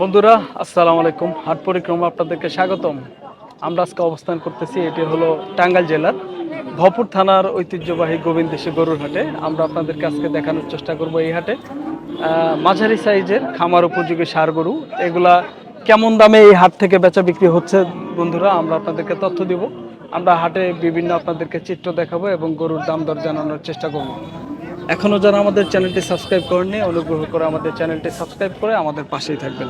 বন্ধুরা, আসসালামু আলাইকুম। হাট পরিক্রমা আপনাদেরকে স্বাগতম। আমরা আজকে অবস্থান করতেছি, এটি হলো টাঙ্গাইল জেলার ভপুর থানার ঐতিহ্যবাহী গোবিন্দেশী গরুর হাটে। আমরা আপনাদেরকে আজকে দেখানোর চেষ্টা করব এই হাটে। মাঝারি সাইজের খামার উপযোগী সার গরু, এগুলা কেমন দামে এই হাট থেকে বেচা বিক্রি হচ্ছে বন্ধুরা, আমরা আপনাদেরকে তথ্য দিব। আমরা হাটে বিভিন্ন আপনাদেরকে চিত্র দেখাবো এবং গরুর দাম দর জানানোর চেষ্টা করব। এখনও যারা আমাদের চ্যানেলটি সাবস্ক্রাইব করেননি অনুগ্রহ করে আমাদের চ্যানেলটি সাবস্ক্রাইব করে আমাদের পাশেই থাকবেন।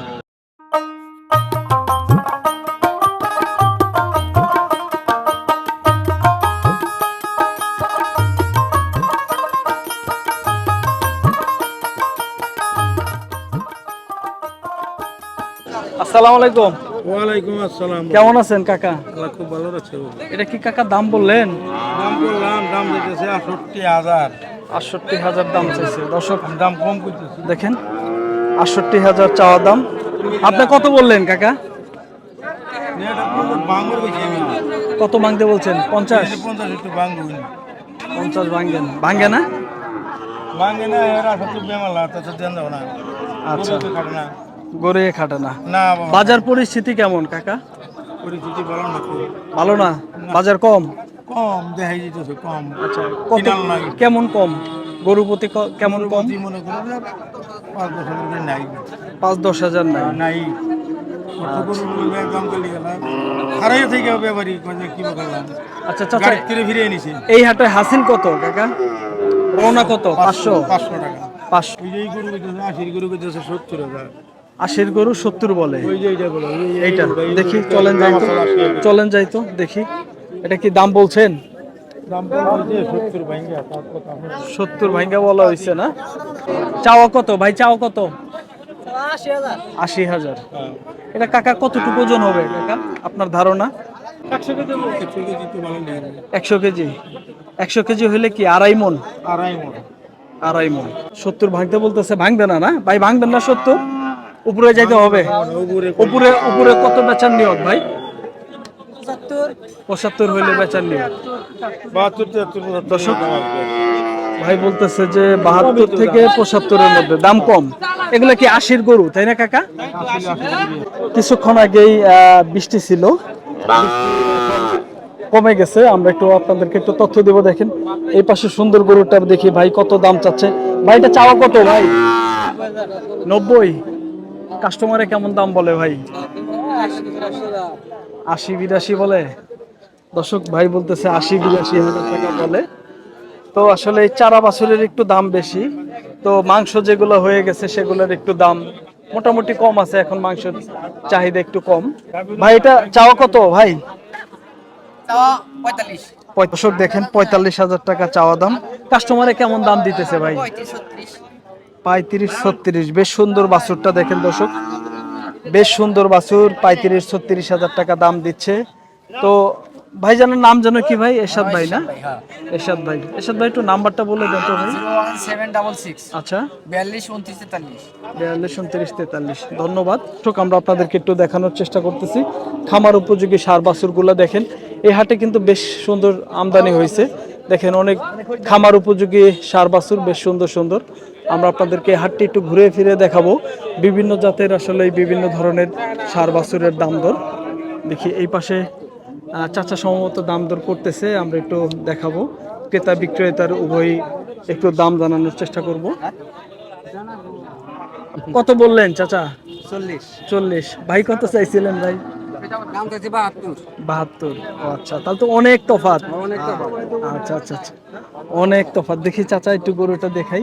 আসসালামু আলাইকুম। ওয়ালাইকুম আসসালাম। কেমন আছেন কাকা? আল্লাহ খুব ভালো আছে এটা কি কাকা দাম বললেন? দাম করলাম দাম দিতেছে আটষট্টি হাজার। আটষট্টি হাজার দাম চাইছে। দর্শক দাম কম দেখেন আটষট্টি হাজার চাওয়া দাম। আপনি কত বললেন কাকা? কত ভাঙতে বলছেন? পঞ্চাশ? পঞ্চাশ ভাঙ্গেন ভাঙ্গে না? আচ্ছা। গরু খাটে না। বাজার পরিস্থিতি কেমন কাকা? পরিস্থিতি ভালো না ভালো না? বাজার কম? কম দেখাই যেতেছে কম। আচ্ছা কত কিনাল নাই। কেমন কম? গরু প্রতি ক- কেমন কম? মনে করো যে পাঁচ বছর ধরে নাই। পাঁচ দশ হাজার নাই। নাই। কত গরু বলবে দাম করে গেলাম হারাই থেকে ব্যাপারী কয়ে কি বললাম আচ্ছা চাচা গাড়ি থেকে ফিরে এনেছে। এই হাটে হাসিল কত কাকা? রওনা কত? পাঁচশো পাঁচশো? টাকা। পাঁচশো। ওই যে এই গরু করতেছে আশির গরু করতেছে সত্তর হাজার। আশির গরু সত্তর বলে। ওই যে এইটা বলো এইটা। দেখি চলেন দাম যাই তো। আসলে আশি হাজার। চলেন যাই তো দেখি। এটা কি দাম বলছেন? সত্তর ভাঙ্গা বলা হয়েছে না? চাওয়া কত? ভাই চাওয়া কত? আশি হাজার। এটা কাকা কতটুকু ওজন হবে কাকা? আপনার ধারণা? একশো কেজি একশো কেজি হলে কি আড়াই মন? আড়াই মণ। আড়াই মন। সত্তর ভাঙতে বলতেছে ভাঙবে না না? ভাই ভাঙবেন না সত্তর? উপরে যাইতে হবে। উপরে উপরে উপরে কত বেচার নিয়ত ভাই? পঁচাত্তর। হইলে বেচার দর্শক। ভাই বলতেছে যে বাহাত্তর থেকে পঁচাত্তরের মধ্যে দাম কম। এগুলো কি আশির গরু তাই না কাকা। কিছুক্ষণ আগেই আহ, বৃষ্টি ছিল। কমে গেছে। আমরা একটু আপনাদেরকে একটু তথ্য দেব দেখেন। এই পাশে সুন্দর গরুটা দেখি ভাই কত দাম চাচ্ছে। ভাই এটা চাওয়া কত ভাই? নব্বই। কাস্টমারে কেমন দাম বলে ভাই? আশি বিরাশি বলে? দর্শক ভাই বলতেছে আশি বিরাশি হাজার টাকা বলে। তো আসলে এই চারা বাছুরের একটু দাম বেশি। তো মাংস যেগুলো হয়ে গেছে সেগুলোর একটু দাম মোটামুটি কম আছে। এখন মাংসের চাহিদা একটু কম। ভাই এটা চাওয়া কত ভাই? দর্শক দেখেন পঁয়তাল্লিশ হাজার টাকা চাওয়া দাম। কাস্টমারে কেমন দাম দিতেছে ভাই? পঁয়ত্রিশ ছত্রিশ বেশ সুন্দর বাছুরটা দেখেন দর্শক। বেশ সুন্দর বাছুর পঁয়ত্রিশ ছত্রিশ হাজার টাকা দাম দিচ্ছে। তো ভাই ভাইজানের নাম যেন কি ভাই? এরশাদ ভাই না? এরশাদ ভাই এরশাদ ভাই। একটু নাম্বারটা বলে দেন তো ভাই। আচ্ছা। বিয়াল্লিশ উনত্রিশ তেতাল্লিশ। বিয়াল্লিশ উনত্রিশ তেতাল্লিশ। ধন্যবাদ। দর্শক আমরা আপনাদেরকে একটু দেখানোর চেষ্টা করতেছি। খামার উপযোগী সার বাছুরগুলো দেখেন। এই হাটে কিন্তু বেশ সুন্দর আমদানি হয়েছে। দেখেন অনেক খামার উপযোগী সার বাছুর বেশ সুন্দর সুন্দর। আমরা আপনাদেরকে হাটটি একটু ঘুরে ফিরে দেখাবো। বিভিন্ন জাতের আসলে বিভিন্ন ধরনের সার বাছুরের দাম দর। দেখি এই পাশে চাচা সম্ভবত দাম দর করতেছে আমরা একটু দেখাবো। ক্রেতা বিক্রেতার উভয়ই একটু দাম জানানোর চেষ্টা করব। কত বললেন চাচা? চল্লিশ। চল্লিশ। ভাই কত চাইছিলেন ভাই? দাম চাইছে বাহাত্তর। বাহাত্তর আচ্ছা তাহলে তো অনেক অনেক আচ্ছা আচ্ছা আচ্ছা। অনেক তফাৎ। দেখি চাচা একটু গরুটা দেখাই।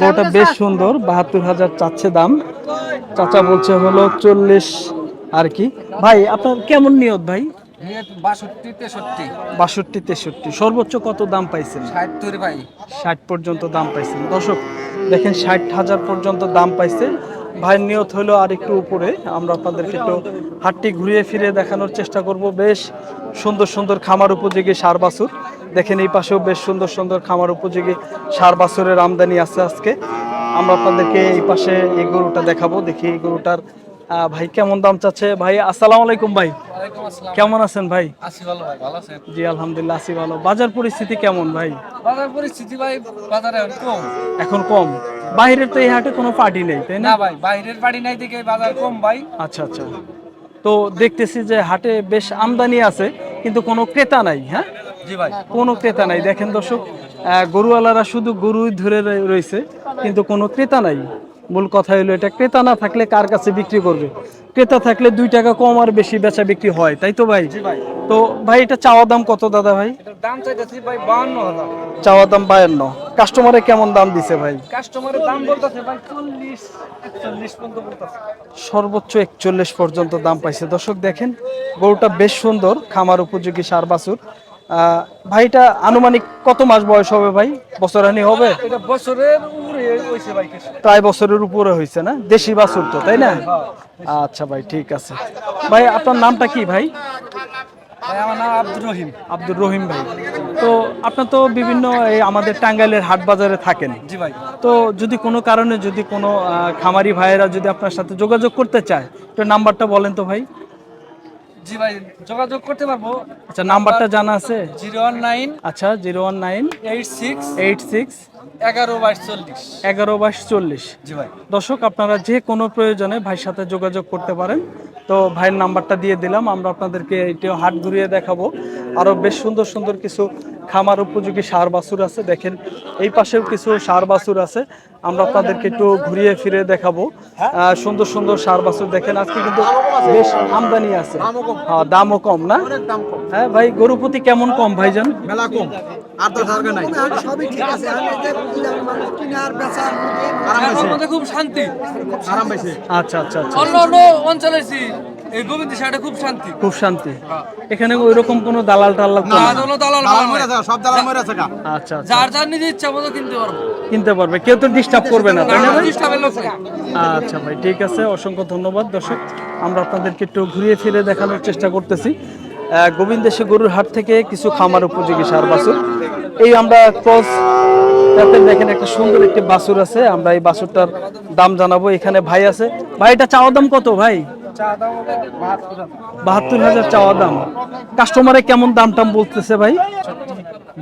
গরুটা বেশ সুন্দর বাহাত্তর হাজার চাচ্ছে দাম। চাচা বলছে হলো চল্লিশ আর কি। ভাই আপনার কেমন নিয়ত ভাই? বাষট্টি তেষট্টি। সর্বোচ্চ কত দাম পাইছেন? ষাট ষাট পর্যন্ত দাম পাইছেন। দর্শক দেখেন ষাট হাজার পর্যন্ত দাম পাইছে। ভাইয়ের নিয়ত হলো আর একটু উপরে। আমরা আপনাদেরকে একটু হাটটি ঘুরিয়ে ফিরে দেখানোর চেষ্টা করব। বেশ সুন্দর সুন্দর খামার উপযোগী সার বাছুর। দেখেন এই পাশেও বেশ সুন্দর সুন্দর খামার উপযোগী সার বাছুরের আমদানি আছে আজকে। আমরা আপনাদেরকে এই পাশে এই গরুটা দেখাবো। দেখি এই গরুটার ভাই কেমন দাম চাচ্ছে? ভাই আসসালামু আলাইকুম ভাই। কেমন আছেন ভাই? আসি ভালো ভাই ভালো আছেন? জি আলহামদুলিল্লাহ আছি ভালো। বাজার পরিস্থিতি কেমন ভাই? বাজার পরিস্থিতি ভাই বাজারে কম। এখন কম। বাইরের তো এই হাটে কোনো পার্টি নেই তাই না? ভাই বাইরের বাড়ি নাই দিকে বাজার কম ভাই। আচ্ছা আচ্ছা। তো দেখতেছি যে হাটে বেশ আমদানি আছে কিন্তু কোনো ক্রেতা নাই হ্যাঁ? জি ভাই। কোনো ক্রেতা নাই। দেখেন দর্শক গরুওয়ালারা শুধু গরুই ধরে রয়ে- রয়েছে কিন্তু কোনো ক্রেতা নাই। মূল কথা হলো এটা ক্রেতা না থাকলে কার কাছে বিক্রি করবে? ক্রেতা থাকলে দুই টাকা কম আর বেশি বেচা বিক্রি হয় তাই তো ভাই? তো ভাই এটা চাওয়া দাম কত দাদা ভাই? দাম চাইতেছি ভাই বাহান্ন হাজার। চাওয়া দাম বায়ান্ন কাস্টমারে কেমন দাম দিছে ভাই? কাস্টমারের দাম বলতেছে ভাই চল্লিশ একচল্লিশ পর্যন্ত বলতেছে। সর্বোচ্চ একচল্লিশ পর্যন্ত দাম পাইছে। দর্শক দেখেন গরুটা বেশ সুন্দর খামার উপযোগী সার বাছুর। ভাইটা আনুমানিক কত মাস বয়স হবে ভাই? বছরানি হবে? বছরের উপরে হয়েছে ভাই প্রায় বছরের উপরে হয়েছে না? দেশি বাছুর তো তাই না? আচ্ছা ভাই ঠিক আছে। ভাই আপনার নামটা কি ভাই? ভাই আমার নাম আব্দুর রহিম। আব্দুর রহিম ভাই। তো আপনার তো বিভিন্ন এই আমাদের টাঙ্গাইলের হাট বাজারে থাকেন। জি ভাই। তো যদি কোনো কারণে যদি কোনো খামারি ভাইয়েরা যদি আপনার সাথে যোগাযোগ করতে চায় তো নাম্বারটা বলেন তো ভাই। জি ভাই যোগাযোগ করতে পারব? আচ্ছা নাম্বারটা জানা আছে? জিরো ওয়ান নাইন আচ্ছা zero one nine eight six eight six এগারো বাইশ চল্লিশ। এগারো বাইশ চল্লিশ। জি ভাই। দর্শক আপনারা যে কোনো প্রয়োজনে ভাইয়ের সাথে যোগাযোগ করতে পারেন। তো ভাইয়ের নাম্বারটা দিয়ে দিলাম আমরা আপনাদেরকে এটিও হাট ঘুরিয়ে দেখাবো। আরও বেশ সুন্দর সুন্দর কিছু খামার উপযোগী সার বাছুর আছে। দেখেন এই পাশেও কিছু সার বাছুর আছে। আমরা আপনাদেরকে একটু ঘুরিয়ে ফিরে দেখাবো। সুন্দর সুন্দর সার বাছুর। দেখেন আজকে কিন্তু বেশ আমদানি আছে। হ্যাঁ, দামও কম না? হ্যাঁ ভাই গরু প্রতি কেমন কম ভাইজান? মেলা কম। আর দশ হাজার নাই। সবই ঠিক আছে। আমি যে বুঝলাম মানুষ কিনার বেচার এখন মধ্যে খুব শান্তি। আরাম আচ্ছা আচ্ছা আচ্ছা। অন্য অন্য অঞ্চলের চেয়ে এই গোবিন্দ সাইডে খুব শান্তি। খুব শান্তি। এখানে ওই রকম কোনো দালাল টালাল না না? কোনো দালাল দালাল মালাল মরে নাই। আছে, সব দালাল মরে আছে আচ্ছা আচ্ছা। যার যার নিজে ইচ্ছা মতো কিনতে পারব। কিনতে পারবে। কেউ তো ডিস্টার্ব করবে না তাই না ভাই? ডিস্টার্বের লোক নেই। আচ্ছা ভাই ঠিক আছে। অসংখ্য ধন্যবাদ দর্শক। আমরা আপনাদেরকে একটু ঘুরিয়ে ফিরে দেখানোর চেষ্টা করতেছি। আহ, গোবিন্দেশে গরুর হাট থেকে কিছু খামার উপযোগী সার বাছুর। এই আমরা ক্রস দেখেন একটা সুন্দর একটি বাছুর আছে। আমরা এই বাছুরটার দাম জানাব। এখানে ভাই আছে। ভাই এটা চাওয়া দাম কত ভাই? বাহাত্তর হাজার। চাওয়া দাম। কাস্টমারে কেমন দাম টাম বলতেছে ভাই?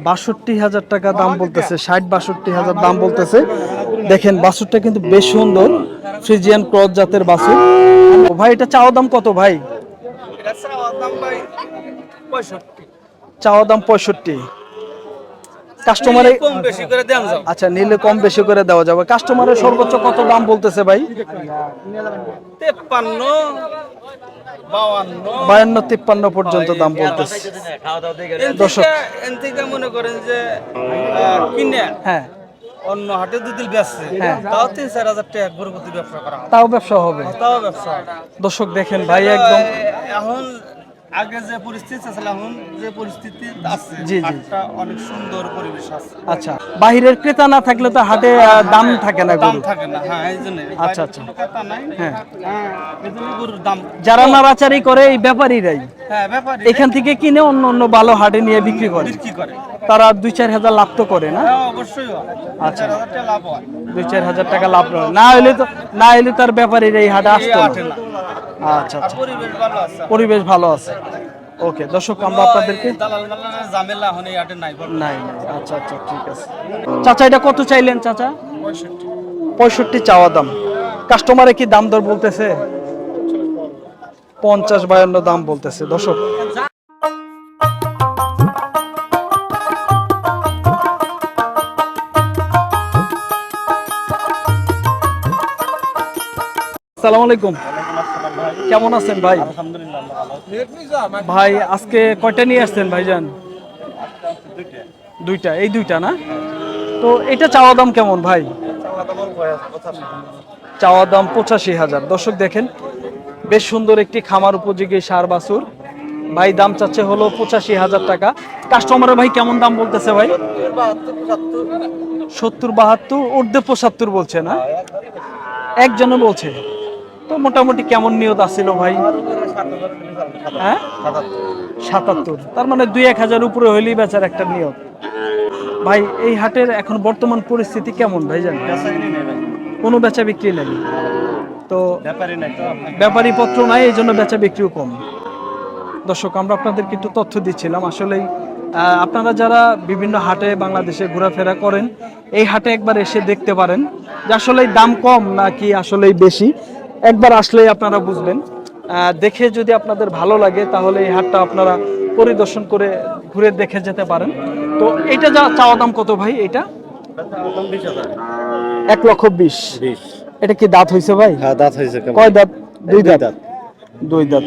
বাষট্টি হাজার টাকা দাম বলতেছে ষাট বাষট্টি হাজার দাম বলতেছে। দেখেন বাছুরটা কিন্তু বেশ সুন্দর ফ্রিজিয়ান ক্রস জাতের বাছুর ও ভাই এটা চাওয়া দাম কত ভাই? চাওয়া দাম পঁয়ষট্টি। কাস্টমারে কম বেশি করে দেন যাও আচ্ছা নিলে কম বেশি করে দেওয়া যাবে। কাস্টমারের সর্বোচ্চ কত দাম বলতেছে ভাই? তেপ্পান্ন বাউান্ন বায়ান্ন তিপ্পান্ন পর্যন্ত দাম বলতেছে। দর্শক এন থেকে মনে করেন যে কিনে হ্যাঁ। অন্য হাটে দুদিল বেচছে। হ্যাঁ। তাও তিন চার হাজার টাকা গরু প্রতি ব্যবসা করা তাও ব্যবসা হবে। তাও ব্যবসা দর্শক দেখেন ভাই একদম এখন আগে যে পরিস্থিতি আছে এখন যে পরিস্থিতি আছে জি, জি। হাটটা অনেক সুন্দর পরিবেশ আছে। আচ্ছা বাহিরের ক্রেতা না থাকলে তো হাটে দাম থাকে না দাম থাকে না হ্যাঁ এই জন্য। আচ্ছা, আচ্ছা। ক্রেতা নাই। হ্যাঁ। হ্যাঁ এই জন্য গরুর দাম যারা নাড়াচাড়ি করে এই ব্যাপারীরাই। হ্যাঁ ব্যাপারী এখান থেকে কিনে অন্য অন্য ভালো হাটে নিয়ে বিক্রি করে। তারা দুই চার হাজার লাভ তো করে না? হ্যাঁ অবশ্যই আচ্ছা। হয়। দুই চার হাজার টাকা লাভ না হলে তো না হলে তার ব্যাপারীরা এই হাটে আসতো। আচ্ছা আচ্ছা। পরিবেশ ভালো আছে। ওকে দর্শক আমরা আপনাদেরকে ঝামেলা নাই আচ্ছা আচ্ছা ঠিক আছে। চাচা এটা কত চাইলেন চাচা? পঁয়ষট্টি চাওয়া দাম। কাস্টমারে কি দাম দর বলতেছে? পঞ্চাশ বায়ান্ন দাম বলতেছে, দর্শক। আসসালামু আলাইকুম। কেমন আছেন ভাই? ভাই, আজকে কয়টা নিয়ে আসছেন ভাইজান? দুইটা, এই দুইটা না? তো এটা চাওয়া দাম কেমন ভাই? চাওয়া দাম পঁচাশি হাজার। দর্শক দেখেন বেশ সুন্দর একটি খামার উপযোগী সার বাছুর। ভাই, দাম চাচ্ছে হলো পঁচাশি হাজার টাকা। কাস্টমারের ভাই, কেমন দাম বলতেছে ভাই? সত্তর বাহাত্তর, ঊর্ধ্বে পঁচাত্তর বলছে না? একজনে বলছে। তো মোটামুটি কেমন নিয়ত আসছিল ভাই? হ্যাঁ? সাতাত্তর। তার মানে দুই এক হাজার উপরে হইলেই বেচার একটা নিয়ত। ভাই, এই হাটের এখন বর্তমান পরিস্থিতি কেমন ভাই জানেন কোনো বেচা বিক্রি নেই। তো ব্যাপারী পত্র নাই এই জন্য বেচা বিক্রিও কম। দর্শক আমরা আপনাদের কিন্তু তথ্য দিচ্ছিলাম। আসলেই আপনারা যারা বিভিন্ন হাটে বাংলাদেশে ঘোরাফেরা করেন এই হাটে একবার এসে দেখতে পারেন যে আসলেই দাম কম নাকি আসলেই বেশি। একবার আসলেই আপনারা বুঝবেন। আহ, দেখে যদি আপনাদের ভালো লাগে তাহলে এই হাটটা আপনারা পরিদর্শন করে ঘুরে দেখে যেতে পারেন। তো এটা যা চাওয়া দাম কত ভাই? এটা এক লক্ষ বিশ। এটা কি দাঁত হয়েছে ভাই? হ্যাঁ দাঁত হয়েছে কয় দাঁত? দুই দাঁত। দুই দাঁত।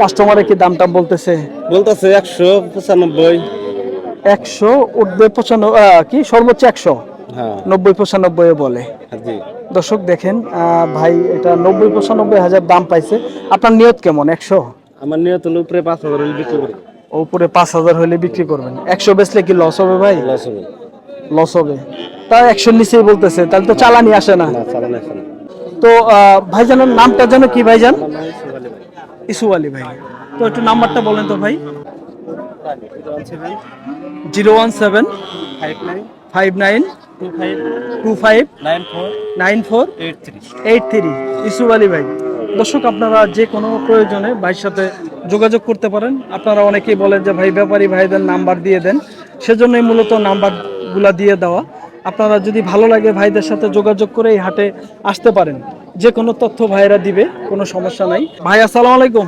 কাস্টমারে কি দামটা বলতেছে? বলতেছে একশো পঁচানব্বই। একশো উঠবে পঁচানব্বই কি? সর্বোচ্চ একশো? হ্যাঁ। নব্বই পঁচানব্বই বলে। জি। দর্শক দেখেন ভাই এটা নব্বই পঁচানব্বই হাজার দাম পাইছে। আপনার নিয়ত কেমন? একশো? আমার নিয়ত হলো উপরে পাঁচ হাজার হলে বিক্রি করি। উপরে পাঁচ হাজার হলে বিক্রি করবেন। একশো বেচলে কি লস হবে ভাই? লস হবে। লস হবে। তা একশো নিচেই বলতেছে। তাহলে তো চালানি আসে না। না চালান আসে না। তো ভাইজানের নামটা যেন কি ভাইজান? ইসু আলী ভাই। তো একটু নাম্বারটা বলেন তো ভাই। Zero one seven five nine five nine two five nine four eight three. Yusuf Ali ভাই। দর্শক আপনারা যে কোনো প্রয়োজনে ভাইয়ের সাথে যোগাযোগ করতে পারেন। আপনারা অনেকেই বলেন যে ভাই ব্যাপারী ভাইদের নাম্বার দিয়ে দেন। সেজন্যই মূলত নাম্বারগুলা দিয়ে দেওয়া। আপনারা যদি ভালো লাগে ভাইদের সাথে যোগাযোগ করে এই হাটে আসতে পারেন। যে কোনো তথ্য ভাইরা দিবে, কোনো সমস্যা নাই। ভাই, আসসালামু আলাইকুম।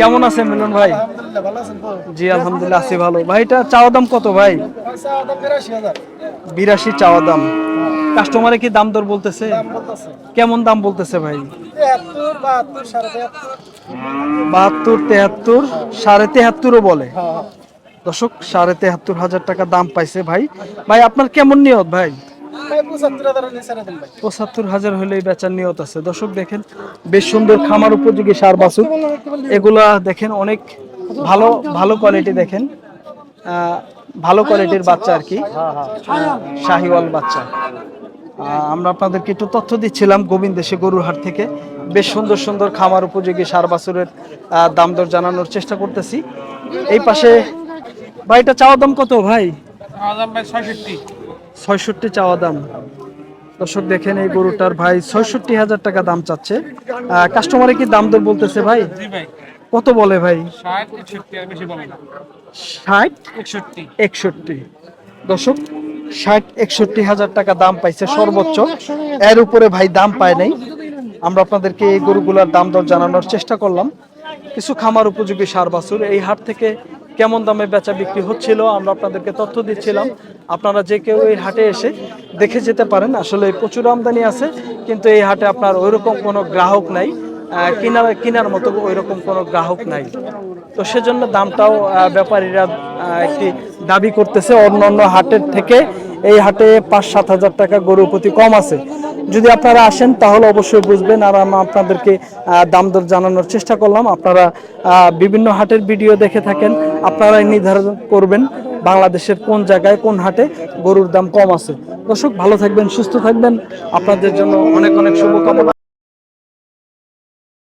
কেমন আছেন মিলন ভাই? জি, আলহামদুলিল্লাহ, আছি ভালো। ভাইটা চাওয়া দাম কত ভাই? বিরাশি চাওয়া দাম। কাস্টমারে কি দাম দর বলতেছে? কেমন দাম বলতেছে ভাই? বাহাত্তর, তেহাত্তর, সাড়ে তেহাত্তরও বলে। দর্শক সাড়ে তেহাত্তর হাজার টাকা দাম পাইছে ভাই। ভাই আপনার কেমন নিয়ত ভাই? পঁচাত্তর হাজার হলেই বেচার নিয়ত আছে। দর্শক দেখেন বেশ সুন্দর খামার উপযোগী সার বাছুর। এগুলা দেখেন অনেক ভালো ভালো কোয়ালিটি দেখেন। ভালো কোয়ালিটির বাচ্চা আর কি। শাহিওয়াল বাচ্চা। আমরা আপনাদেরকে একটু তথ্য দিচ্ছিলাম গোবিন্দেশে গরুর হাট থেকে। বেশ সুন্দর সুন্দর খামার উপযোগী সার বাছুরের দাম দর জানানোর চেষ্টা করতেছি। এই পাশে ভাইটা চাওয়া দাম কত ভাই? ছয়ষট্টি। চাওয়া দাম। দর্শক দেখেন এই গরুটার ভাই ছয়ষট্টি হাজার টাকা দাম চাচ্ছে। কাস্টমারে কি দাম দর বলতেছে ভাই? কত বলে ভাই? ষাট একষট্টি। দর্শক ষাট একষট্টি হাজার টাকা দাম পাইছে সর্বোচ্চ। এর উপরে ভাই দাম পায় নাই। আমরা আপনাদেরকে এই গরুগুলোর দাম দর জানানোর চেষ্টা করলাম। কিছু খামার উপযোগী সার বাছুর এই হাট থেকে কেমন দামে বেচা বিক্রি হচ্ছিল, আমরা আপনাদেরকে তথ্য দিচ্ছিলাম। আপনারা যে কেউ এই হাটে এসে দেখে যেতে পারেন, আসলে প্রচুর আমদানি আছে, কিন্তু এই হাটে আপনার ওইরকম কোনো গ্রাহক নাই। কেনার কেনার মতো ওইরকম কোনো গ্রাহক নাই। তো সেজন্য দামটাও ব্যাপারীরা একটি দাবি করতেছে অন্য অন্য হাটের থেকে এই হাটে পাঁচ সাত হাজার টাকা গরুর প্রতি কম আছে। যদি আপনারা আসেন, তাহলে অবশ্যই বুঝবেন আর আমি আপনাদেরকে দাম দর জানানোর চেষ্টা করলাম। আপনারা বিভিন্ন হাটের ভিডিও দেখে থাকেন, আপনারাই নির্ধারণ করবেন বাংলাদেশের কোন জায়গায় কোন হাটে গরুর দাম কম আছে। দর্শক, ভালো থাকবেন, সুস্থ থাকবেন। আপনাদের জন্য অনেক অনেক শুভকামনা।